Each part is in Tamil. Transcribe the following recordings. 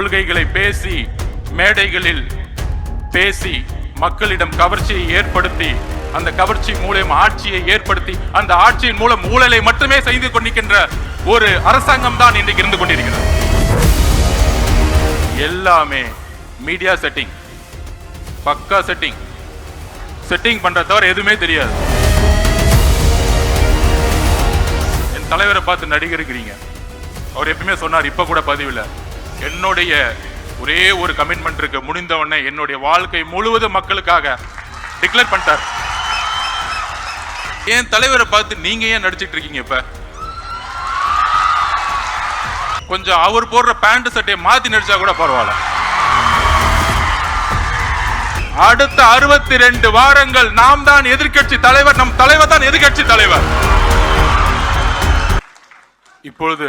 கொள்கைகளை பேசி மேடைகளில் பேசி மக்களிடம் கவர்ச்சியை ஏற்படுத்தி அந்த கவர்ச்சி மூலம் ஆட்சியை ஏற்படுத்தி அந்த ஆட்சியின் மூலம் ஊழலை மட்டுமே செய்து கொண்டிருக்கின்ற ஒரு அரசாங்கம் தான் இன்றைக்கு இருந்து கொண்டிருக்கிறது. எல்லாமே மீடியா செட்டிங் பக்கா செட்டிங் செட்டிங் பண்ற தவிர எதுவுமே தெரியாது. என் தலைவரை பார்த்து நடிகருக்கிறீங்க. அவர் எப்பயுமே சொன்னார் இப்ப கூட பதிவில் என்னுடைய ஒரே ஒரு கமிட்மெண்ட் இருக்கு. முடிந்தவொடனே என்னுடைய வாழ்க்கை முழுவதும் மக்களுக்காக டிக்ளேர் பண்ணிட்டார். என் தலைவரை பார்த்து நீங்க ஏன் நடிச்சிட்டு இருக்கீங்க இப்ப? கொஞ்சம் அவர் போடுற பேண்ட் சட்டையை மாத்தி நடிச்சா கூட பரவாயில்ல. அடுத்த அறுபத்தி ரெண்டு வாரங்கள் நாம் தான் எதிர்க்கட்சி தலைவர் நம் தலைவர் தான் எதிர்க்கட்சி தலைவர். இப்பொழுது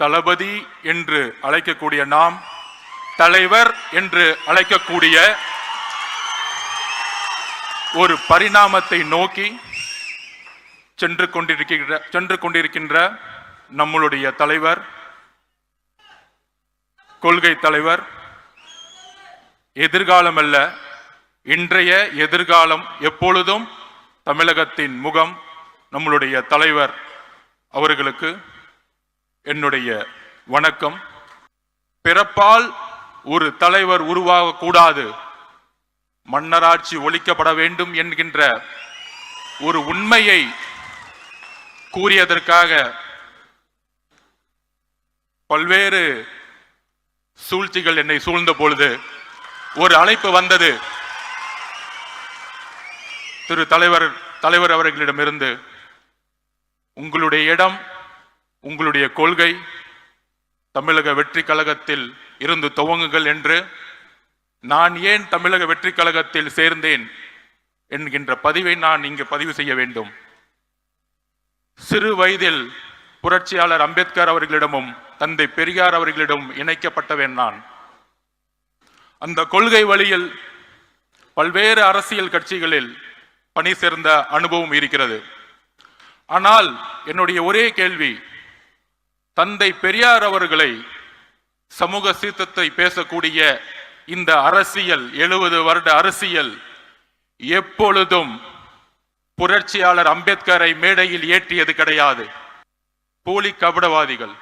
தளபதி என்று அழைக்கக்கூடிய நாம் தலைவர் என்று அழைக்கக்கூடிய ஒரு பரிணாமத்தை நோக்கி சென்று கொண்டிருக்கின்ற சென்று கொண்டிருக்கின்ற நம்மளுடைய தலைவர் கொள்கை தலைவர் எதிர்காலம் அல்ல இன்றைய எதிர்காலம் எப்பொழுதும் தமிழகத்தின் முகம் நம்மளுடைய தலைவர் அவர்களுக்கு என்னுடைய வணக்கம். பிறப்பால் ஒரு தலைவர் உருவாகக்கூடாது. மன்னராட்சி ஒழிக்கப்பட வேண்டும் என்கின்ற ஒரு உண்மையை கூறியதற்காக பல்வேறு சூழ்ச்சிகள் என்னை சூழ்ந்த பொழுது ஒரு அழைப்பு வந்தது. திரு தலைவர் தலைவர் அவர்களிடமிருந்து உங்களுடைய இடம் உங்களுடைய கொள்கை தமிழக வெற்றி கழகத்தில் இருந்து துவங்குங்கள் என்று நான் ஏன் தமிழக வெற்றி கழகத்தில் சேர்ந்தேன் என்கின்ற பதிவை நான் இங்கு பதிவு செய்ய வேண்டும். சிறு வயதில் புரட்சியாளர் அம்பேத்கர் அவர்களிடமும் தந்தை பெரியார் அவர்களிடம் இணைக்கப்பட்டவன் நான். அந்த கொள்கை வழியில் பல்வேறு அரசியல் கட்சிகளில் பணி சேர்ந்த அனுபவம் இருக்கிறது. ஆனால் என்னுடைய ஒரே கேள்வி தந்தை பெரியார் அவர்களை சமூக சீர்த்தத்தை பேசக்கூடிய இந்த அரசியல் எழுபது வருட அரசியல் எப்பொழுதும் புரட்சியாளர் அம்பேத்கரை மேடையில் ஏற்றியது கிடையாது. போலி கபடவாதிகள்.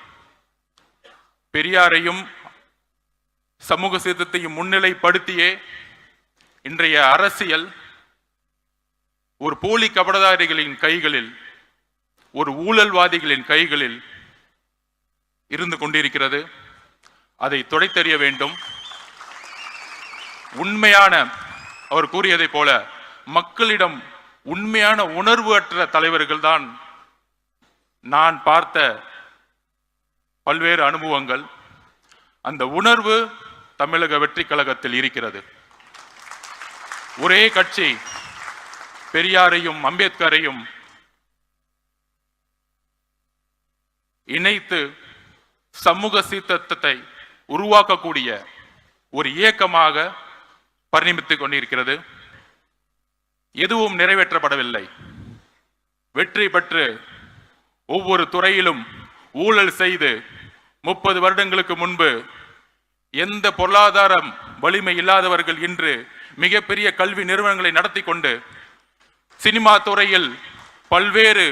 பெரியாரையும் சமூக சீர்த்தத்தையும் முன்னிலைப்படுத்தியே இன்றைய அரசியல் ஒரு போலி கபடதாரிகளின் கைகளில் ஒரு ஊழல்வாதிகளின் கைகளில் இருந்து கொண்டிருக்கிறது. அதை துடைத்தறிய வேண்டும். உண்மையான அவர் கூறியதைப் போல மக்களிடம் உண்மையான உணர்வு அற்ற தலைவர்கள் தான் நான் பார்த்த பல்வேறு அனுபவங்கள். அந்த உணர்வு தமிழக வெற்றி கழகத்தில் இருக்கிறது. ஒரே கட்சி பெரியாரையும் அம்பேத்கரையும் இணைத்து சமூக சீர்திருத்தத்தை உருவாக்கக்கூடிய ஒரு இயக்கமாக பரிணமித்துக் கொண்டிருக்கிறது. எதுவும் நிறைவேற்றப்படவில்லை. வெற்றி பெற்று ஒவ்வொரு துறையிலும் ஊழல் செய்து முப்பது வருடங்களுக்கு முன்பு எந்த பொருளாதாரம் வலிமை இல்லாதவர்கள் இன்று மிகப்பெரிய கல்வி நிறுவனங்களை நடத்தி கொண்டு சினிமா துறையில் பல்வேறு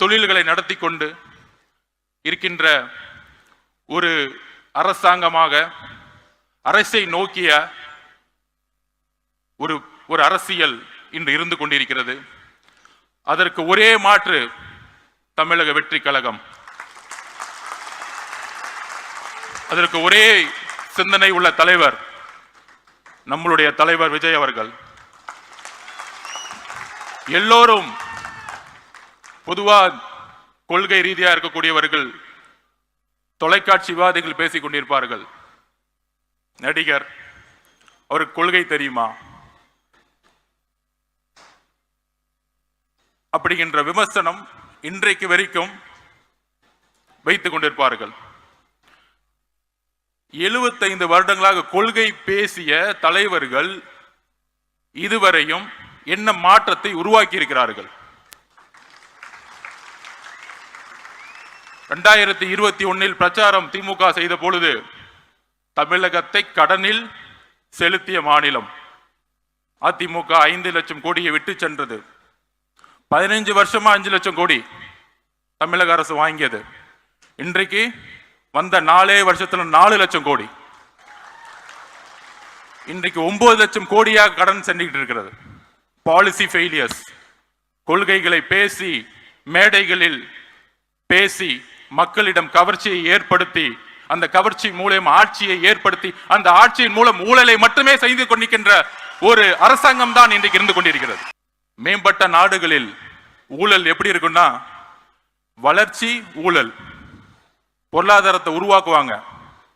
தொழில்களை நடத்தி கொண்டு இருக்கின்ற ஒரு அரசாங்கமாக அரசை நோக்கிய ஒரு ஒரு அரசியல் இன்று இருந்து கொண்டிருக்கிறது. அதற்கு ஒரே மாற்று தமிழக வெற்றி கழகம். அதற்கு ஒரே சிந்தனை உள்ள தலைவர் நம்மளுடைய தலைவர் விஜய் அவர்கள். எல்லோரும் பொதுவா கொள்கை ரீதியா இருக்கக்கூடியவர்கள் தொலைக்காட்சி விவாதிகள் பேசிக் கொண்டிருப்பார்கள். நடிகர் அவருக்கு கொள்கை தெரியுமா? அப்படிங்கின்ற விமர்சனம் இன்றைக்கு வரைக்கும் வைத்துக் கொண்டிருப்பார்கள். எழுபத்தைந்து வருடங்களாக கொள்கை பேசிய தலைவர்கள் இதுவரையும் என்ன மாற்றத்தை உருவாக்கி இருக்கிறார்கள் ரெண்டாயிரத்தி இருபத்தி ஒன்னில் பிரச்சாரம் திமுக செய்த பொழுது தமிழகத்தை கடனில் செலுத்திய மாநிலம். அதிமுக ஐந்து லட்சம் கோடியை விட்டு சென்றது. பதினைஞ்சு வருஷமா அஞ்சு லட்சம் கோடி தமிழக அரசு வாங்கியது. இன்றைக்கு வந்த நாலே வருஷத்துல நாலு லட்சம் கோடி. இன்றைக்கு ஒன்பது லட்சம் கோடியாக கடன் சென்றுகிட்டு இருக்கிறது. பாலிசி ஃபெயிலியர்ஸ் கொள்கைகளை பேசி மேடைகளில் பேசி மக்களிடம் கவர்ச்சியை ஏற்படுத்தி அந்த கவர்ச்சி மூலம் ஆட்சியை ஏற்படுத்தி அந்த ஆட்சியின் மூலம் ஊழலை மட்டுமே செய்து கொண்டிருக்கின்ற ஒரு அரசாங்கம் தான் இன்றைக்கு இருந்து கொண்டிருக்கிறது. மேம்பட்ட நாடுகளில் ஊழல் எப்படி இருக்குன்னா வளர்ச்சி ஊழல். பொருளாதாரத்தை உருவாக்குவாங்க.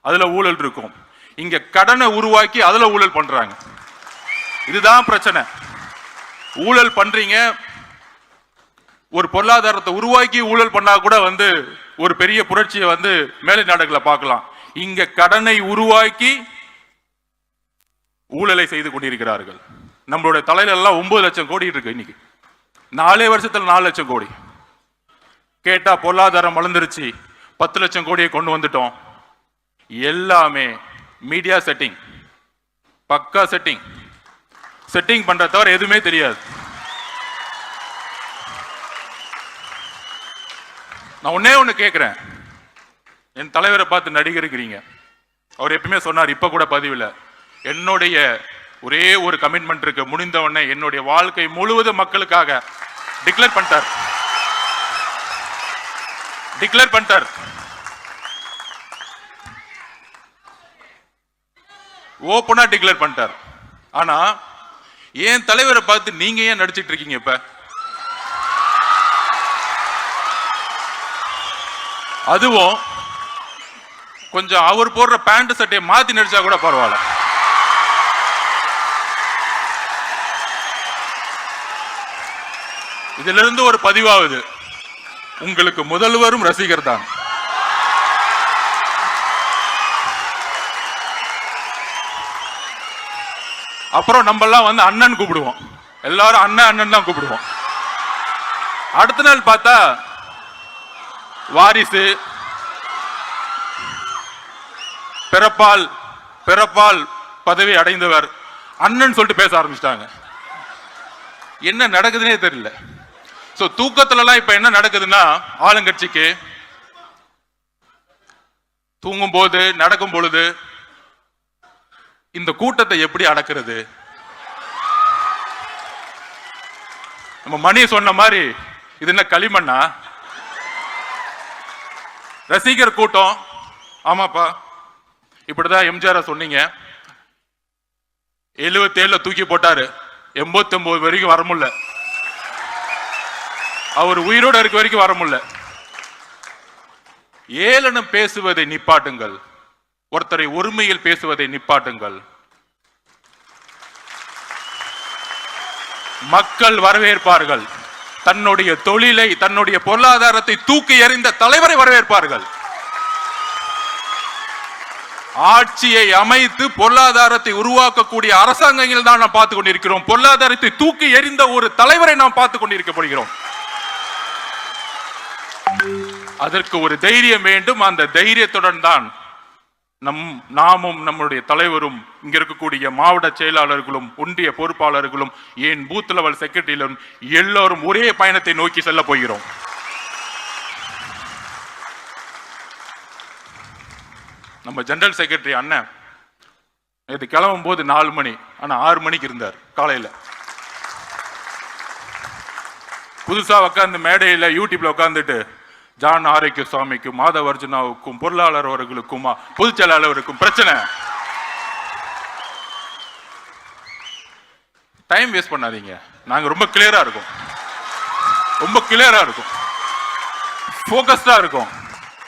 அதுல ஊழல் இருக்கும். இங்க கடனை உருவாக்கி அதுல ஊழல் பண்றாங்க. இதுதான் பிரச்சனை. ஊழல் பண்றீங்க. ஒரு பொருளாதாரத்தை உருவாக்கி ஊழல் பண்ணா கூட வந்து ஒரு பெரிய புரட்சியை வந்து மேலை நாடுகளை பார்க்கலாம். இங்க கடனை உருவாக்கி ஊழலை செய்து கொண்டிருக்கிறார்கள். நம்மளுடைய தலையில எல்லாம் ஒன்பது லட்சம் கோடி இருக்கு இன்னைக்கு. நாலே வருஷத்துல நாலு லட்சம் கோடி. கேட்டா பொருளாதாரம் வளர்ந்துருச்சு. பத்து லட்சம் கோடியை கொண்டு வந்துட்டோம். எல்லாமே மீடியா செட்டிங் பக்கா செட்டிங் செட்டிங் பண்ற தவிர எதுவுமே தெரியாது. நான் ஒன்னே ஒன்று கேட்குறேன் என் தலைவரை பார்த்து நடிகர் இருக்கிறீங்க அவர் எப்பவுமே சொன்னார் இப்போ கூட பதிவில் என்னுடைய ஒரே ஒரு கமிட்மெண்ட் இருக்கு. முடிந்த உடனே என்னுடைய வாழ்க்கை முழுவதும் மக்களுக்காக டிக்ளேர் பண்ணிட்டார். டிக்ளேர் பண்ணிட்டார். ஓப்பனா டிக்ளேர் பண்ணிட்டார். ஆனா என் தலைவரை பார்த்து நீங்க ஏன் நடிச்சிட்டு இருக்கீங்க இப்போ? அதுவும் கொஞ்சம் அவர் போடுற பேண்ட் சட்டையை மாத்தி நடிச்சா கூட பரவாயில்ல. இதுல இருந்து ஒரு பதிவாகுது. உங்களுக்கு முதல்வரும் ரசிகர் தான். அப்புறம் நம்ம எல்லாம் வந்து அண்ணன் கூப்பிடுவோம். எல்லாரும் அண்ணன் அண்ணன் தான் கூப்பிடுவோம். அடுத்த நாள் பார்த்தா வாரிசு. பிறப்பால் பிறப்பால் பதவி அடைந்தவர். அண்ணன் சொல்லிட்டு பேச ஆரம்பிச்சிட்டாங்க. என்ன நடக்குதுன்னே தெரியல. ஸோ தூக்கத்துலலாம் இப்போ என்ன நடக்குதுன்னா ஆளுங்கட்சிக்கு தூங்கும் போது நடக்கும் பொழுது இந்த கூட்டத்தை எப்படி அடக்கிறது? நம்ம மணி சொன்ன மாதிரி இது என்ன களிமண்ணா? ரசிகர் கூட்டம். ஆமாப்பா. இப்படிதான் எம்ஜிஆர் சொன்னீங்க. எழுபத்தேழுல தூக்கி போட்டாரு. எண்பத்தி ஒன்பது வரைக்கும் வர முடியல. அவர் உயிரோட இருக்க வரைக்கும் வர முடியல. ஏளனம் பேசுவதை நிப்பாட்டுங்கள். ஒருத்தரை ஒருமையில் பேசுவதை நிப்பாட்டுங்கள். மக்கள் வரவேற்பார்கள். தன்னுடைய தொழிலை தன்னுடைய பொருளாதாரத்தை தூக்கி எறிந்த தலைவரை வரவேற்பார்கள். ஆட்சியை அமைத்து பொருளாதாரத்தை உருவாக்கக்கூடிய அரசாங்கங்கள் தான் நாம் பார்த்து கொண்டிருக்கிறோம். பொருளாதாரத்தை தூக்கி எறிந்த ஒரு தலைவரை நாம் பார்த்து கொண்டிருக்கப்படுகிறோம் அதற்கு ஒரு தைரியம் வேண்டும். அந்த தைரியத்துடன் தான் நம் நாமும் நம்முடைய தலைவரும் இங்க இருக்கக்கூடிய மாவட்ட செயலாளர்களும் ஒன்றிய பொறுப்பாளர்களும் ஏன் பூத் லெவல் செக்ரட்டரியிலும் எல்லோரும் ஒரே பயணத்தை நோக்கி செல்ல போகிறோம். நம்ம ஜெனரல் செக்ரட்டரி அண்ணன் இது கிளம்பும் போது நாலு மணி ஆனா ஆறு மணிக்கு இருந்தார் காலையில. புதுசா உட்காந்து மேடையில் யூடியூப்ல உட்காந்துட்டு ஜான் ஆரோக்கிய சுவாமிக்கும் மாதவ அர்ஜுனாவுக்கும் பொருளாளர் அவர்களுக்கும் பொதுச் செயலாளருக்கும் பிரச்சனை. டைம் வேஸ்ட் பண்ணாதீங்க. நாங்க ரொம்ப கிளியரா இருக்கோம். ரொம்ப கிளியரா இருக்கும். ஃபோக்கஸ்டாக இருக்கும்.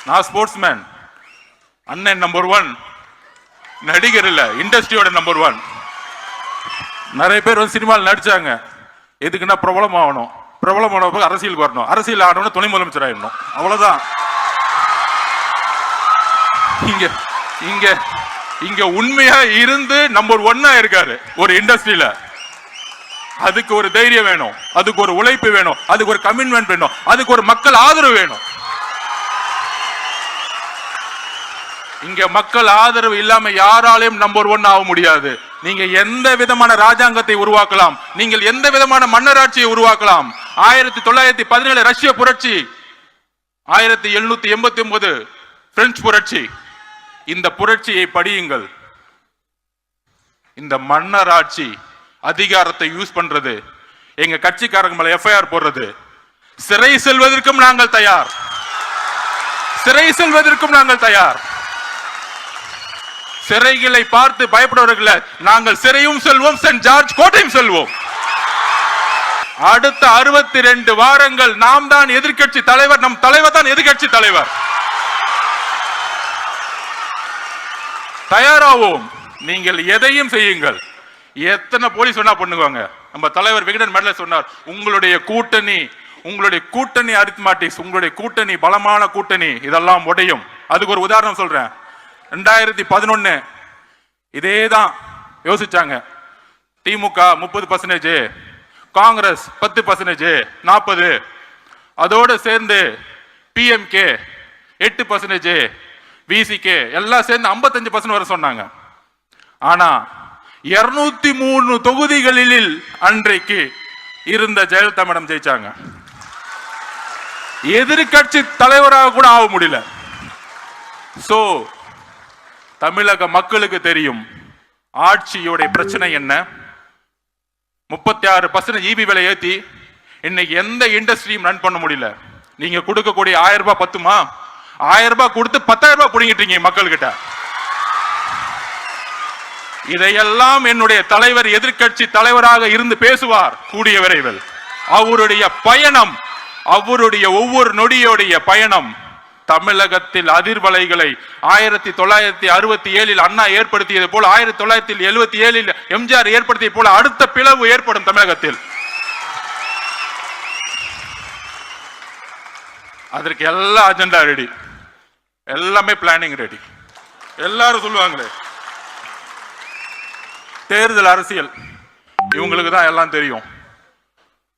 நான் ஸ்போர்ட்ஸ் மேன் அண்ணன் நம்பர் ஒன் நடிகர் இல்லை இண்டஸ்ட்ரியோட நம்பர் ஒன் நிறைய பேர் வந்து சினிமாவில் நடிச்சாங்க. எதுக்குன்னா பிரபலம் ஆகணும். பிரபலமான அரசியலுக்கு வரணும். அரசியல் ஆகணும்னு துணை முதலமைச்சர் ஆயிடணும். அவ்வளவுதான். இங்க இங்க இங்க உண்மையா இருந்து நம்பர் ஒன்னா இருக்காரு ஒரு இண்டஸ்ட்ரியில அதுக்கு ஒரு தைரியம் வேணும். அதுக்கு ஒரு உழைப்பு வேணும். அதுக்கு ஒரு கமிட்மெண்ட் வேணும். அதுக்கு ஒரு மக்கள் ஆதரவு வேணும். இங்க மக்கள் ஆதரவு இல்லாம யாராலையும் நம்பர் ஒன் ஆக முடியாது. நீங்க எந்த விதமான ராஜாங்கத்தை உருவாக்கலாம்? நீங்கள் எந்த விதமான மன்னராட்சியை உருவாக்கலாம்? ஆயிரத்தி தொள்ளாயிரத்தி பதினேழு ரஷ்ய புரட்சி ஆயிரத்தி எழுநூத்தி எண்பத்தி ஒன்பது பிரெஞ்சு புரட்சி. இந்த புரட்சியை படியுங்கள். இந்த மன்னராட்சி அதிகாரத்தை யூஸ் பண்றது எங்க கட்சிக்காரங்க மேல எஃப்ஐஆர் போடுறது. சிறை செல்வதற்கும் நாங்கள் தயார். சிறை செல்வதற்கும் நாங்கள் தயார். சிறைகளை பார்த்து பயப்படுவர்களை நாங்கள் சிறையும் செல்வோம் சென்ட் ஜார்ஜ் கோட்டையும் செல்வோம். அடுத்த அறுபத்தி ரெண்டு வாரங்கள் நாம் தான் எதிர்க்கட்சி தலைவர் நம் தலைவர் தான் எதிர்க்கட்சி தலைவர். தயாராவோம். நீங்கள் எதையும் செய்யுங்கள். எத்தனை போலீஸ் சொன்னா பண்ணுவாங்க. நம்ம தலைவர் விகடன் மேடல சொன்னார் உங்களுடைய கூட்டணி உங்களுடைய கூட்டணி அரித்மாட்டிக்ஸ் உங்களுடைய கூட்டணி பலமான கூட்டணி. இதெல்லாம் உடையும். அதுக்கு ஒரு உதாரணம் சொல்றேன். ரெண்டாயிரத்தி பதினொன்னு. இதே தான் யோசிச்சாங்க. திமுக முப்பது பர்சன்டேஜ் காங்கிரஸ் பத்து பர்சன்டேஜ் நாற்பது அதோட சேர்ந்து பிஎம்கே எட்டு பர்சன்டேஜ் விசிகே எல்லாம் சேர்ந்து 55% பர்சன்ட் வர சொன்னாங்க. ஆனா இருநூத்தி மூணு தொகுதிகளில் அன்றைக்கு இருந்த ஜெயலலிதா மேடம் ஜெயிச்சாங்க. எதிர்க்கட்சி தலைவராக கூட ஆக முடியல. சோ தமிழக மக்களுக்கு தெரியும் ஆட்சியோட பிரச்சனை என்ன? முப்பத்தி ஆறு பர்சன்ட் இபி விலை ஏற்றி இன்னைக்கு எந்த இண்டஸ்ட்ரியும் ரன் பண்ண முடியல. நீங்க கொடுக்கக்கூடிய ஆயிரம் ரூபாய் பத்துமா? ஆயிரம் ரூபாய் கொடுத்து பத்தாயிரம் ரூபாய் பிடிங்கிட்டீங்க மக்கள்கிட்ட. இதையெல்லாம் என்னுடைய தலைவர் எதிர்க்கட்சி தலைவராக இருந்து பேசுவார் கூடிய விரைவில். அவருடைய பயணம் அவருடைய ஒவ்வொரு நொடியோடைய பயணம் தமிழகத்தில் அதிர்வலைகளை ஆயிரத்தி தொள்ளாயிரத்தி அறுபத்தி ஏழில் அண்ணா ஏற்படுத்தியது போல ஆயிரத்தி தொள்ளாயிரத்தி எழுபத்தி ஏழில் எம்ஜிஆர் ஏற்படுத்தியது போல அடுத்த பிளவு ஏற்படும் தமிழகத்தில். அதற்கு எல்லா அஜெண்டா ரெடி எல்லாமே பிளானிங் ரெடி எல்லாரும் சொல்லுவாங்களே தேர்தல் அரசியல் இவங்களுக்கு தான் எல்லாம் தெரியும்.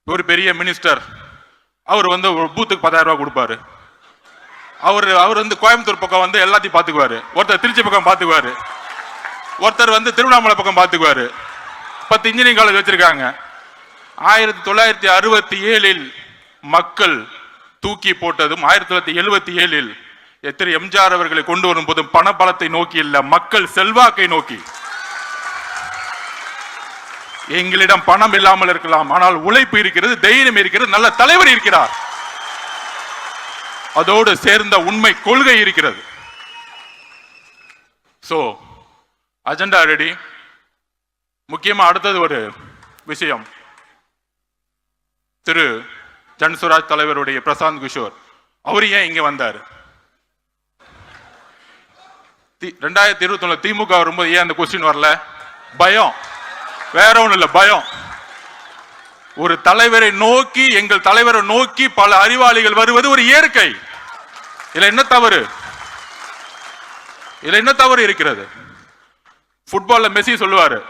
ஒரு பெரிய மினிஸ்டர் அவர் வந்து ஒரு பூத்துக்கு பத்தாயிரம் ரூபாய் கொடுப்பாரு. அவர் அவர் வந்து கோயம்புத்தூர் பக்கம் வந்து எல்லாத்தையும் பார்த்துக்குவாரு. ஒருத்தர் திருச்சி பக்கம் பார்த்துக்குவாரு. ஒருத்தர் வந்து திருவண்ணாமலை பக்கம் பார்த்துக்குவாரு. பத்து இன்ஜினியரிங் காலேஜ் வச்சிருக்காங்க. ஆயிரத்தி தொள்ளாயிரத்தி அறுபத்தி ஏழில் மக்கள் தூக்கி போட்டதும் ஆயிரத்தி தொள்ளாயிரத்தி எழுபத்தி ஏழில் எத்தனை எம்ஜிஆர் அவர்களை கொண்டு வரும்போதும் பணபலத்தை நோக்கி இல்ல மக்கள் செல்வாக்கை நோக்கி. எங்களிடம் பணம் இல்லாமல் இருக்கலாம் ஆனால் உழைப்பு இருக்கிறது தைரியம் இருக்கிறது நல்ல தலைவர் இருக்கிறார். அதோடு சேர்ந்த உண்மை கொள்கை இருக்கிறது. ஸோ அஜெண்டா ரெடி முக்கியமாக அடுத்தது ஒரு விஷயம். திரு ஜன்சுராஜ் தலைவருடைய பிரசாந்த் கிஷோர். அவர் ஏன் இங்கே வந்தார்? தி- ரெண்டாயிரத்தி இருபத்தி திமுக வரும்போது ஏன் அந்த கொஸ்டின் வரல? பயம். வேற ஒன்றும் இல்லை பயம். ஒரு தலைவரை நோக்கி எங்கள் தலைவரை நோக்கி பல அறிவாளிகள் வருவது ஒரு இயற்கை. இதுல என்ன தவறு? இதுல என்ன தவறு இருக்கிறது? ஃபுட்பால்ல மெஸ்ஸி சொல்லுவாரு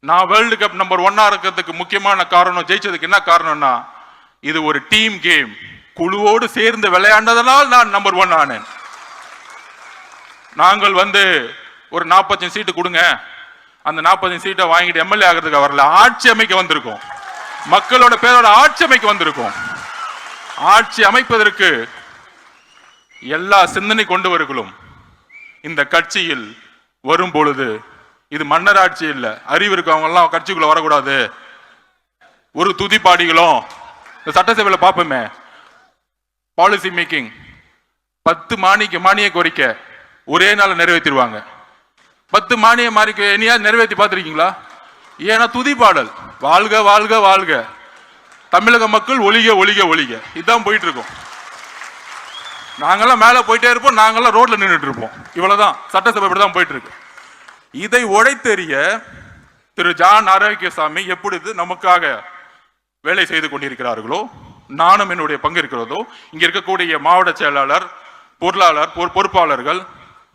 நான் வேர்ல்டு கப் நம்பர் ஒன்னா இருக்கிறதுக்கு முக்கியமான காரணம் ஜெயிச்சதுக்கு என்ன காரணம்னா இது ஒரு டீம் கேம் குழுவோடு சேர்ந்து விளையாண்டதனால் நான் நம்பர் ஒன் ஆனேன். நாங்கள் வந்து ஒரு 45 சீட்டு கொடுங்க. அந்த 45 சீட்டை வாங்கிட்டு எம்எல்ஏ ஆகிறதுக்கு வரல ஆட்சி அமைக்க வந்திருக்கோம். மக்களோட பேரோட ஆட்சி அமைக்க வந்திருக்கோம். ஆட்சி அமைப்பதற்கு எல்லா சிந்தனை கொண்டவர்களும் இந்த கட்சியில் வரும் பொழுது இது மன்னராட்சி இல்லை அறிவு இருக்கவங்க எல்லாம் கட்சிக்குள்ள வரக்கூடாது. ஒரு துதிப்பாடிகளும் இந்த சட்டசபையில் பார்ப்போமே. பாலிசி மேக்கிங் பத்து மானிக்கு மானிய கோரிக்கை ஒரே நாள் நிறைவேற்றிடுவாங்க. பத்து மானிய மாறிக்கை இனியாவது நிறைவேற்றி பார்த்துருக்கீங்களா? ஏன்னா துதிப்பாடல். வாழ்க வாழ்க வாழ்க. தமிழக மக்கள் ஒளிக ஒளிக ஒளிக. இதுதான் போயிட்டு இருக்கோம் நாங்கெல்லாம் மேலே போயிட்டே இருப்போம் நாங்கெல்லாம் ரோட்ல நின்றுட்டு இருப்போம். இவ்வளவுதான். சட்டசபை இப்படி தான் போயிட்டு இருக்கு இதை உடைத்தெறிய திரு ஜான் ஆரோக்கியசாமி எப்பொழுது நமக்காக வேலை செய்து கொண்டிருக்கிறார்களோ நானும் என்னுடைய பங்கு இருக்கிறதோ இங்கே இருக்கக்கூடிய மாவட்ட செயலாளர் பொருளாளர் பொறுப்பாளர்கள்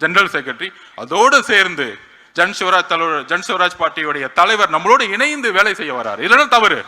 ஜெனரல் செக்ரட்டரி அதோடு சேர்ந்து ஜன் சிவராஜ் தலைவர் ஜன் சிவராஜ் பார்ட்டியுடைய தலைவர் நம்மளோடு இணைந்து வேலை செய்ய வராரு. இல்லைன்னா தவறு?